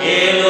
Ele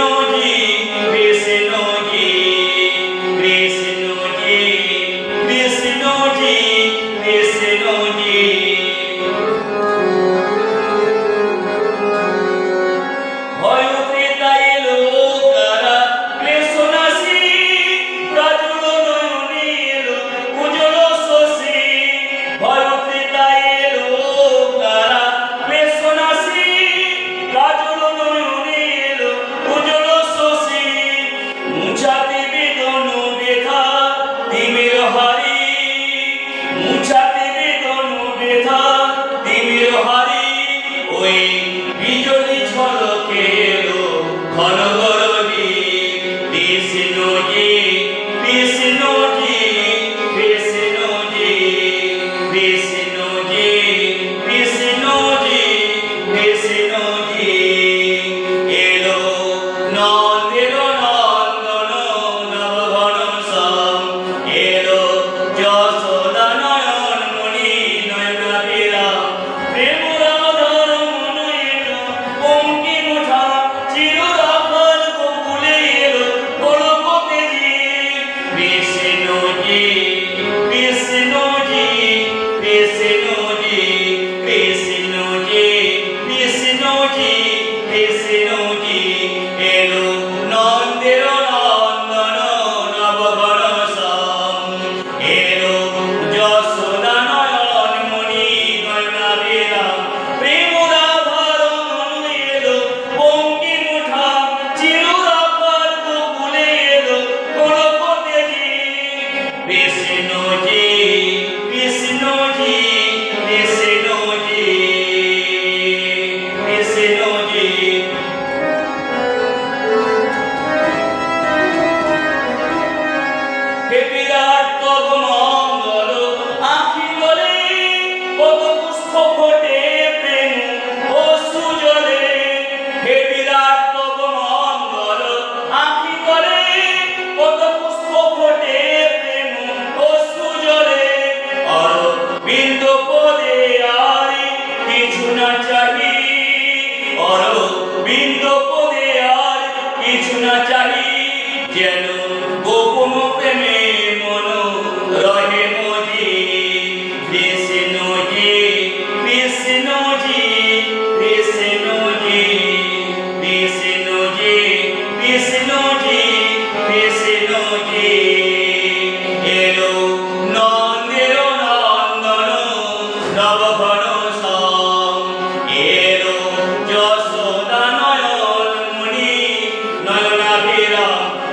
no বিজলি ঝলকে এলো ঘন গরবি বিষ্ণুজি বিষ্ণুজি বিষ্ণুজি বিষ্ণু যেন গোপন প্রেমে মন রহে মজি কৃষ্ণ জি কৃষ্ণ জি কৃষ্ণ জি কৃষ্ণ জি কৃষ্ণ জি কৃষ্ণ জি এলো নন্দের নন্দন, নবঘন এলো যশোদা নয়ন মণি নয়নাভিরাম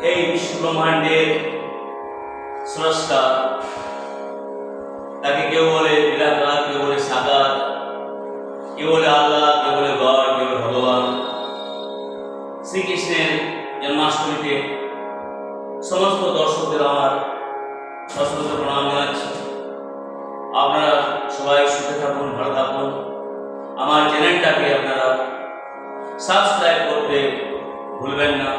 এই বিশ্বব্রহ্মাণ্ডের স্রষ্টা, তাকে কেউ বলে বিরাট কেউ বলে সাকার কেউ বলে আল্লাহ, কেউ বলে গড, কেউ বলে ভগবান। শ্রীকৃষ্ণের জন্মাষ্টমীতে সমস্ত দর্শকদের আমার সশ্রদ্ধ প্রণাম জানাচ্ছি। আপনারা সবাই সুখে থাকুন, ভালো থাকুন। আমার চ্যানেলটাকে আপনারা সাবস্ক্রাইব করতে ভুলবেন না।